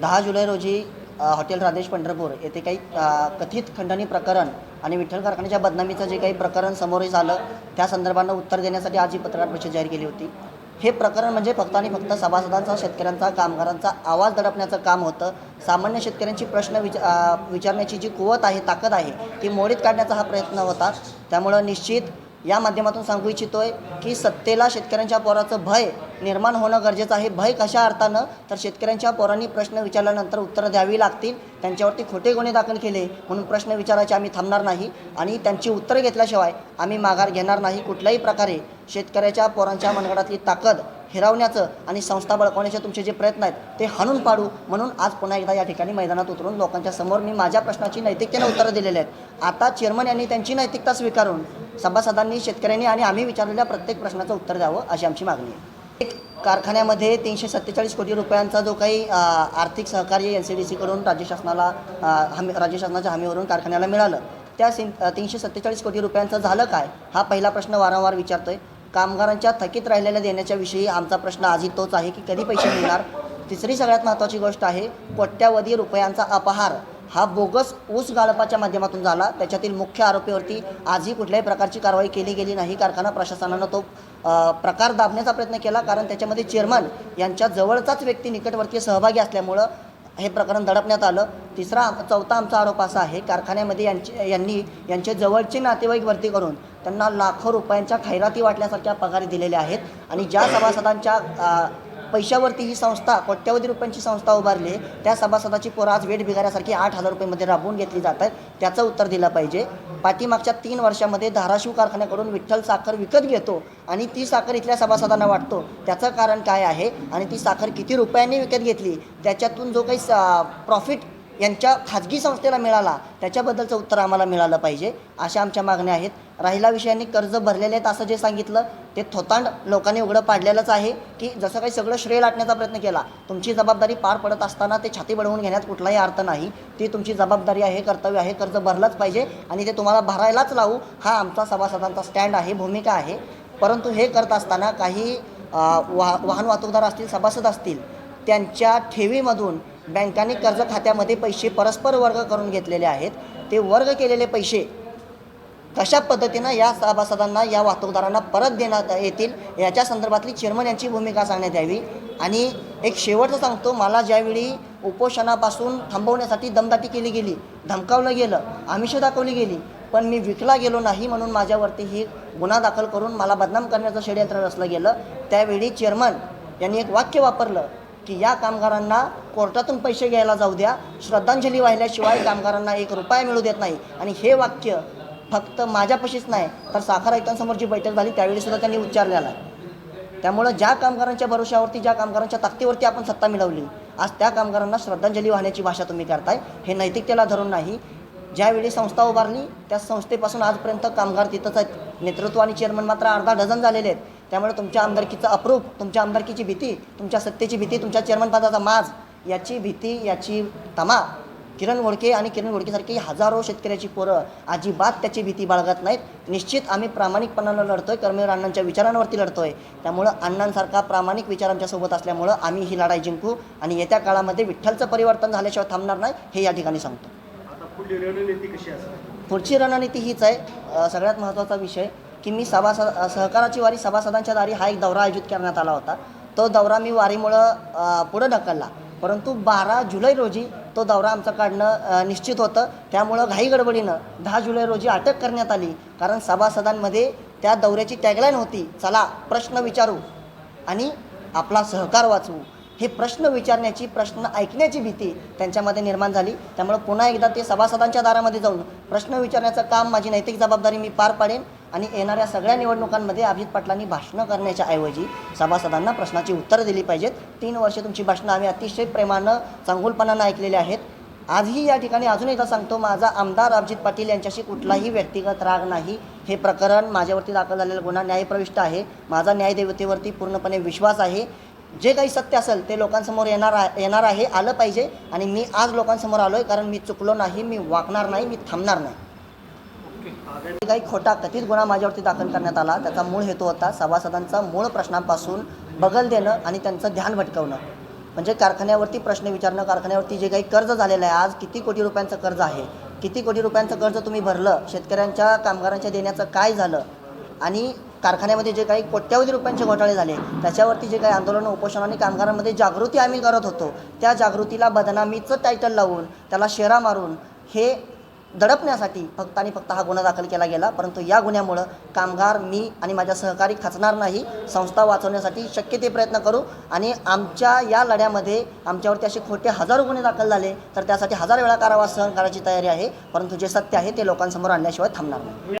दहा जुलै रोजी हॉटेल राधेश पंढरपूर येथे काही कथित खंडणी प्रकरण आणि विठ्ठल कारखान्याच्या बदनामीचं जे काही प्रकरण समोरही झालं त्या संदर्भानं उत्तर देण्यासाठी आज ही पत्रकार परिषद जाहीर केली होती. हे प्रकरण म्हणजे फक्त आणि फक्त सभासदांचा शेतकऱ्यांचा कामगारांचा आवाज दडपण्याचं काम होतं. सामान्य शेतकऱ्यांची प्रश्न विच विचारण्याची जी कुवत आहे ताकद आहे ती मोडीत काढण्याचा हा प्रयत्न होता. त्यामुळं निश्चित या माध्यमातून सांगू इच्छितोय की सत्तेला शेतकऱ्यांच्या पोराचं भय निर्माण होणं गरजेचं आहे. भय कशा अर्थानं? तर शेतकऱ्यांच्या पोरांनी प्रश्न विचारल्यानंतर उत्तरं द्यावी लागतील. त्यांच्यावरती खोटे गुन्हे दाखल केले म्हणून प्रश्न विचारायचे आम्ही थांबणार नाही. आणि त्यांची उत्तरं घेतल्याशिवाय आम्ही माघार घेणार नाही. कुठल्याही प्रकारे शेतकऱ्याच्या पोरांच्या मनगडातली ताकद हिरावण्याचं आणि संस्था बळकवण्याचे तुमचे जे प्रयत्न आहेत ते हाणून पाडू म्हणून आज पुन्हा एकदा या ठिकाणी मैदानात उतरून लोकांच्या समोर मी माझ्या प्रश्नाची नैतिकतेने उत्तरं दिलेली आहेत. आता चेअरमन यांनी त्यांची नैतिकता स्वीकारून सभासदांनी शेतकऱ्यांनी आणि आम्ही विचारलेल्या प्रत्येक प्रश्नाचं उत्तर द्यावं अशी आमची मागणी आहे. एक कारखान्यामध्ये तीनशे सत्तेचाळीस कोटी रुपयांचा जो काही आर्थिक सहकार्य एन सी डी सीकडून राज्य शासनाला हमी राज्य शासनाच्या हमीवरून कारखान्याला मिळालं. त्या सिं तीनशे सत्तेचाळीस कोटी रुपयांचं झालं काय? हा पहिला प्रश्न वारंवार विचारतोय. कामगारांच्या थकीत राहिलेल्या देण्याच्या विषयी आमचा प्रश्न आजही तोच आहे की कधी पैसे मिळणार? तिसरी सगळ्यात महत्त्वाची गोष्ट आहे कोट्यावधी रुपयांचा अपहार हा बोगस ऊस गाळपाच्या माध्यमातून झाला. त्याच्यातील मुख्य आरोपीवरती आजही कुठल्याही प्रकारची कारवाई केली गेली नाही. कारखाना प्रशासनानं तो प्रकार दाबण्याचा प्रयत्न केला. कारण त्याच्यामध्ये चेअरमन यांच्या जवळचाच व्यक्ती निकटवर्तीय सहभागी असल्यामुळं हे प्रकरण दडपण्यात आलं. तिसरा चौथा आमचा आरोप असा आहे कारखान्यामध्ये यांचे यांनी यांचे जवळचे नातेवाईक भरती करून त्यांना लाखो रुपयांच्या खैराती वाटल्यासारख्या पगारी दिलेल्या आहेत. आणि ज्या सभासदांच्या पैशावरती ही संस्था कोट्यावधी रुपयांची संस्था उभारली आहे. त्या सभासदाची पोरं आज वेट बिगाऱ्यासारखी आठ हजार रुपयेमध्ये राबवून घेतली जात आहेत. त्याचं उत्तर दिलं पाहिजे. पाठीमागच्या तीन वर्षामध्ये धाराशिव कारखान्याकडून विठ्ठल साखर विकत घेतो आणि ती साखर इथल्या सभासदांना वाटतो. त्याचं कारण काय आहे? आणि ती साखर किती रुपयांनी विकत घेतली? त्याच्यातून जो काही प्रॉफिट यांच्या खाजगी संस्थेला मिळाला त्याच्याबद्दलचं उत्तर आम्हाला मिळालं पाहिजे. अशा आमच्या मागण्या आहेत. राहिला विषयांनी कर्ज भरलेले आहेत असं जे सांगितलं ते थोतांड लोकांनी उघडं पाडलेलंच आहे की जसं काही सगळं श्रेय लाटण्याचा प्रयत्न केला तुमची जबाबदारी पार पडत असताना ते छाती बडवून घेण्यात कुठलाही अर्थ नाही. ती तुमची जबाबदारी आहे कर्तव्य आहे कर्ज भरलंच पाहिजे आणि ते तुम्हाला भरायलाच लावू हा आमचा सभासदांचा स्टँड आहे भूमिका आहे. परंतु हे करत असताना काही वाह वाहन वाहतूकदार असतील सभासद असतील त्यांच्या ठेवीमधून बँकांनी कर्ज खात्यामध्ये पैसे परस्पर वर्ग करून घेतलेले आहेत. ते वर्ग केलेले पैसे कशा पद्धतीनं या सभासदांना या वाहतूकदारांना परत देण्यात येतील? याच्या संदर्भातली चेअरमन यांची भूमिका सांगण्यात यावी. आणि एक शेवटचं सांगतो मला ज्यावेळी उपोषणापासून थांबवण्यासाठी दमदाटी केली गेली धमकावलं गेलं आमिष दाखवली गेली पण मी विकला गेलो नाही म्हणून माझ्यावरती ही गुन्हा दाखल करून मला बदनाम करण्याचं षडयंत्र रचलं गेलं त्यावेळी चेअरमन यांनी एक वाक्य वापरलं की या कामगारांना कोर्टातून पैसे घ्यायला जाऊ द्या. श्रद्धांजली वाहिल्याशिवाय कामगारांना एक रुपया मिळू देत नाही. आणि हे वाक्य फक्त माझ्यापाशीच नाही तर साखर आयुक्तांसमोर जी बैठक झाली त्यावेळी सुद्धा त्यांनी उच्चारलेला आहे. त्यामुळं ज्या कामगारांच्या भरोशावरती ज्या कामगारांच्या ताकदीवरती आपण सत्ता मिळवली आज त्या कामगारांना श्रद्धांजली वाहण्याची भाषा तुम्ही करताय. हे नैतिकतेला धरून नाही ज्यावेळी संस्था उभारली त्या संस्थेपासून आजपर्यंत कामगार तिथंच आहेत. नेतृत्व आणि चेअरमन मात्र अर्धा डझन झालेले आहेत. त्यामुळे तुमच्या आमदारकीचं अप्रूप तुमच्या आमदारकीची भीती तुमच्या सत्तेची भीती तुमच्या चेअरमन पदाचा माज याची भीती याची तमा. किरण घोडके आणि किरण घोडकेसारखी हजारो शेतकऱ्याची पोरं अजिबात त्याची भीती बाळगत नाहीत. निश्चित आम्ही प्रामाणिकपणानं लढतोय कर्मवीर अण्णांच्या विचारांवरती लढतोय. त्यामुळं अण्णांसारखा प्रामाणिक विचार आमच्यासोबत असल्यामुळं आम्ही ही लढाई जिंकू आणि येत्या काळामध्ये विठ्ठलचं परिवर्तन झाल्याशिवाय थांबणार नाही हे या ठिकाणी सांगतो. पुढली रणनीती कशी पुढची रणनीती हीच आहे. सगळ्यात महत्त्वाचा विषय की मी सभासद सहकाराची वारी सभासदांच्या दारी हा एक दौरा आयोजित करण्यात आला होता. तो दौरा मी वारीमुळं पुढं ढकलला. परंतु बारा जुलै रोजी तो दौरा आमचा काढणं निश्चित होतं. त्यामुळं घाई गडबडीनं दहा जुलै रोजी अटक करण्यात आली. कारण सभासदांमध्ये त्या दौऱ्याची टॅगलाईन होती चला प्रश्न विचारू आणि आपला सहकार वाचवू. हे प्रश्न विचारण्याची प्रश्न ऐकण्याची भीती त्यांच्यामध्ये निर्माण झाली. त्यामुळे पुन्हा एकदा ते सभासदांच्या दारामध्ये जाऊन प्रश्न विचारण्याचं काम माझी नैतिक जबाबदारी मी पार पाडेन आणि येणाऱ्या सगळ्या निवडणुकांमध्ये अभिजित पाटलांनी भाषणं करण्याच्या ऐवजी सभासदांना प्रश्नाची उत्तरं दिली पाहिजेत. तीन वर्षे तुमची भाषणं आम्ही अतिशय प्रेमानं चांगुलपणानं ऐकलेली आहेत. आजही या ठिकाणी अजून एकदा सांगतो माझा आमदार अभिजित पाटील यांच्याशी कुठलाही व्यक्तिगत राग नाही. हे प्रकरण माझ्यावरती दाखल झालेला गुन्हा न्यायप्रविष्ट आहे. माझा न्यायदेवतेवरती पूर्णपणे विश्वास आहे. जे काही सत्य असेल ते लोकांसमोर येणार येणार आहे आलं पाहिजे. आणि मी आज लोकांसमोर आलो आहे कारण मी चुकलो नाही मी वागणार नाही मी थांबणार नाही. काही खोटा कथित गुन्हा माझ्यावरती दाखल करण्यात आला. त्याचा मूळ हेतू होता सभासदांचा मूळ प्रश्नांपासून बगल देणं आणि त्यांचं ध्यान भटकवणं. म्हणजे कारखान्यावरती प्रश्न विचारणं कारखान्यावरती जे काही कर्ज झालेलं आहे आज किती कोटी रुपयांचं कर्ज आहे? किती कोटी रुपयांचं कर्ज तुम्ही भरलं? शेतकऱ्यांच्या कामगारांच्या देण्याचं काय झालं? आणि कारखान्यामध्ये जे काही कोट्यावधी रुपयांचे घोटाळे झाले त्याच्यावरती जे काही आंदोलन उपोषण आणि कामगारांमध्ये जागृती आम्ही करत होतो. त्या जागृतीला बदनामीचं टायटल लावून त्याला शेरा मारून हे दडपण्यासाठी फक्त आणि फक्त हा गुन्हा दाखल केला गेला. परंतु या गुन्ह्यामुळं कामगार मी आणि माझ्या सहकारी खचणार नाही. संस्था वाचवण्यासाठी शक्य ते प्रयत्न करू. आणि आमच्या या लढ्यामध्ये आमच्यावरती असे खोटे हजारो गुन्हे दाखल झाले तर त्यासाठी हजार वेळा कारावास सहन करायची तयारी आहे. परंतु जे सत्य आहे ते लोकांसमोर आणल्याशिवाय थांबणार नाही.